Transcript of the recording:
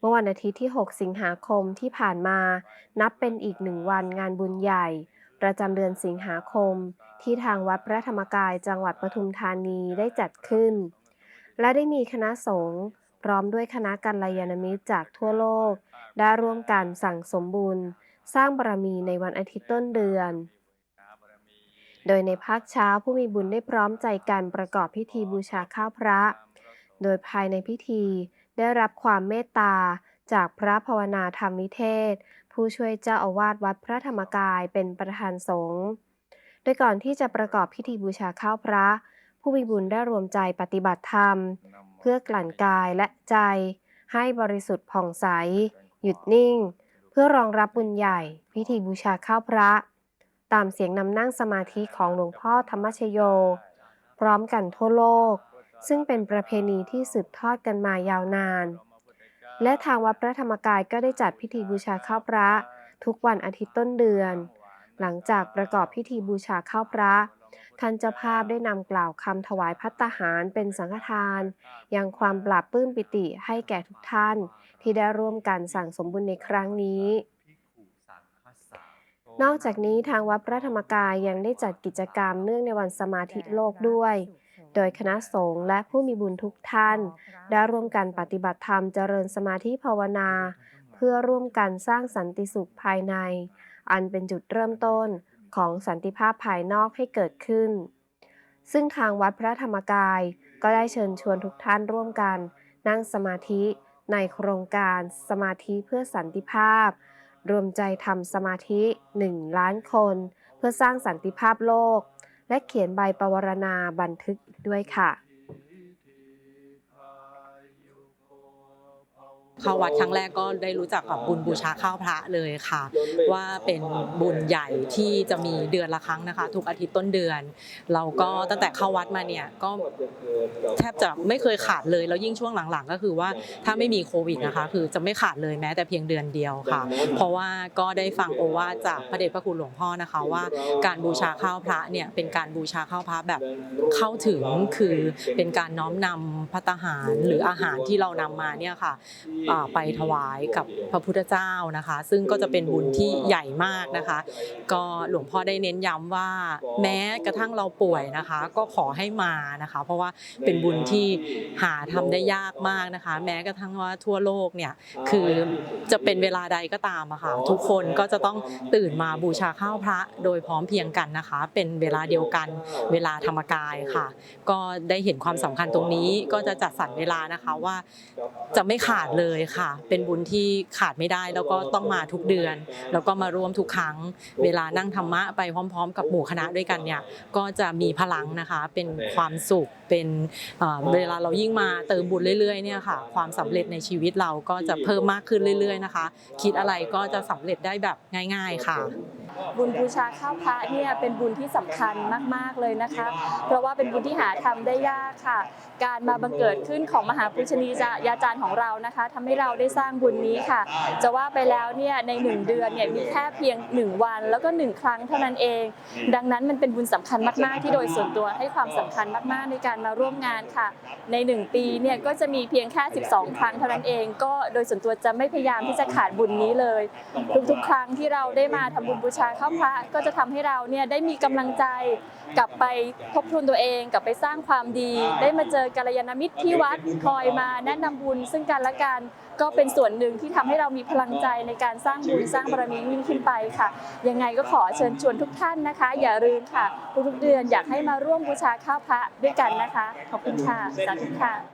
เมื่อวันอาทิตย์ที่ 6 สิงหาคมที่ผ่านมา นับเป็นอีกหนึ่งวันงานบุญใหญ่ ประจำเดือนสิงหาคม ที่ทางวัดพระธรรมกายจังหวัดปทุมธานีได้จัดขึ้น และได้มีคณะสงฆ์พร้อมด้วยคณะกัลยาณมิตรจากทั่วโลก ได้ร่วมกันสั่งสมบุญ สร้างบารมีในวันอาทิตย์ต้นเดือน โดยในภาคเช้าผู้มีบุญได้พร้อมใจกันประกอบพิธีบูชาข้าวพระ โดยภายในพิธี ได้รับความเมตตาจากพระภาวนาธรรมวิเทศ ผู้ช่วยเจ้าอาวาสวัดพระธรรมกายเป็นประธานสงฆ์โดยก่อนที่จะประกอบพิธีบูชาข้าวพระ ผู้มีบุญได้รวมใจปฏิบัติธรรม เพื่อกลั่นกายและใจ ให้บริสุทธิ์ผ่องใส หยุดนิ่ง เพื่อรองรับบุญใหญ่ พิธีบูชาข้าวพระ ตามเสียงนำนั่งสมาธิของหลวงพ่อธรรมชโย พร้อมกันทั่วโลก ซึ่งเป็นประเพณีที่สืบทอดกันมายาวนาน และทางวัดพระธรรมกายก็ได้จัดพิธีบูชาข้าวพระ ทุกวันอาทิตย์ต้นเดือน หลังจากประกอบพิธีบูชาข้าวพระท่านเจ้าภาพได้นำกล่าวคำถวายพัตตาหารเป็นสังฆทาน ยังความปราบปลื้มปิติให้แก่ทุกท่าน ที่ได้ร่วมกันสั่งสมบุญในครั้งนี้ นอกจากนี้ทางวัดพระธรรมกายยังได้จัดกิจกรรมเนื่องในวันสมาธิโลกด้วย โดยคณะสงฆ์และผู้มีบุญทุกท่าน ได้ร่วมกันปฏิบัติธรรมเจริญสมาธิภาวนา เพื่อร่วมกันสร้างสันติสุขภายใน อันเป็นจุดเริ่มต้นของสันติภาพภายนอกให้เกิดขึ้น ซึ่งทางวัดพระธรรมกายก็ได้เชิญชวนทุกท่านร่วมกัน นั่งสมาธิในโครงการสมาธิเพื่อสันติภาพ รวมใจทำสมาธิ 1 ล้านคน เพื่อสร้างสันติภาพโลก และเขียนใบปวารณาบันทึกอีกด้วยค่ะ เข้าวัดครั้งแรกก็ได้รู้จักกับบุญบูชาข้าวพระเลยค่ะ ว่าเป็นบุญใหญ่ที่จะมีเดือนละครั้งนะคะ ทุกอาทิตย์ต้นเดือน เราก็ตั้งแต่เข้าวัดมาเนี่ยก็แทบจะไม่เคยขาดเลยแล้วยิ่งช่วงหลังๆ ก็คือว่าถ้าไม่มีโควิดนะคะ คือจะไม่ขาดเลยแม้แต่เพียงเดือนเดียวค่ะ เพราะว่าก็ได้ฟังโอวาทจากพระเดชพระคุณหลวงพ่อนะคะว่า การบูชาข้าวพระเนี่ยเป็นการบูชาข้าวพระแบบเข้าถึงคือเป็นการน้อมนำพัตหารหรืออาหารที่เรานำมาเนี่ยค่ะไปถวายกับพระพุทธเจ้านะคะ ซึ่งก็จะเป็นบุญที่ใหญ่มากนะคะ ก็หลวงพ่อได้เน้นย้ำว่าแม้กระทั่งเราป่วยนะคะ ก็ขอให้มานะคะ เพราะว่าเป็นบุญที่หาทำได้ยากมากนะคะ แม้กระทั่งว่าทั่วโลกเนี่ยคือจะเป็นเวลาใดก็ตามอะค่ะทุกคนก็จะต้องตื่นมาบูชาข้าวพระโดยพร้อมเพียงกันนะคะ เป็นเวลาเดียวกันเวลาธรรมกายค่ะ ก็ได้เห็นความสำคัญตรงนี้ก็จะจัดสรรเวลานะคะว่าจะไม่ขาดเลยค่ะ เป็นบุญที่ขาดไม่ได้แล้วก็ต้องมาทุกเดือน แล้วก็มาร่วมทุกครั้ง เวลานั่งธรรมะไปพร้อม ๆ กับหมู่คณะด้วยกันเนี่ยก็จะมีพลังนะคะเป็นความสุข เป็นเวลาเรายิ่งมาเติมบุญเรื่อยๆเนี่ยค่ะความสำเร็จในชีวิตเราก็จะเพิ่มมากขึ้นเรื่อย ๆนะคะ คิดอะไรก็จะสำเร็จได้แบบง่าย ๆค่ะ บุญบูชาข้าวพระเนี่ยเป็นบุญที่สำคัญมากๆเลยนะคะ เพราะว่าเป็นบุญที่หาทำได้ยากค่ะ การมาบังเกิดขึ้นของมหาปุชนียาจารย์ของเรานะคะทำให้เราได้สร้างบุญนี้ค่ะ จะว่าไปแล้วเนี่ยในหนึ่งเดือนเนี่ยมีแค่เพียงหนึ่งวัน แล้วก็หนึ่งครั้งเท่านั้นเอง ดังนั้นมันเป็นบุญสำคัญมากๆ ที่โดยส่วนตัวให้ความสำคัญมากๆในการมาร่วมงานค่ะ ในหนึ่งปีเนี่ยก็จะมีเพียงแค่ 12 ครั้งเท่านั้นเอง ก็โดยส่วนตัวจะไม่พยายามที่จะขาดบุญนี้เลย ทุกๆ ครั้งที่เราได้มาทำบุญบูชาข้าวพระ ก็จะทำให้เราเนี่ยได้มีกำลังใจกลับไปทบทวนตัวเอง กลับไปสร้างความดี ได้มาเจอกัลยาณมิตรที่วัดคอยมาแนะนำบุญซึ่งกันและกัน ก็เป็นส่วนหนึ่งที่ทำให้เรามีพลังใจในการสร้างบุญสร้างบารมียิ่งขึ้นไปค่ะ ยังไงก็ขอเชิญชวนทุกท่านนะคะ อย่าลืมค่ะ ทุกๆเดือนอยากให้มาร่วมบูชาข้าวพระด้วยกันนะคะ ขอบคุณค่ะสาธุค่ะ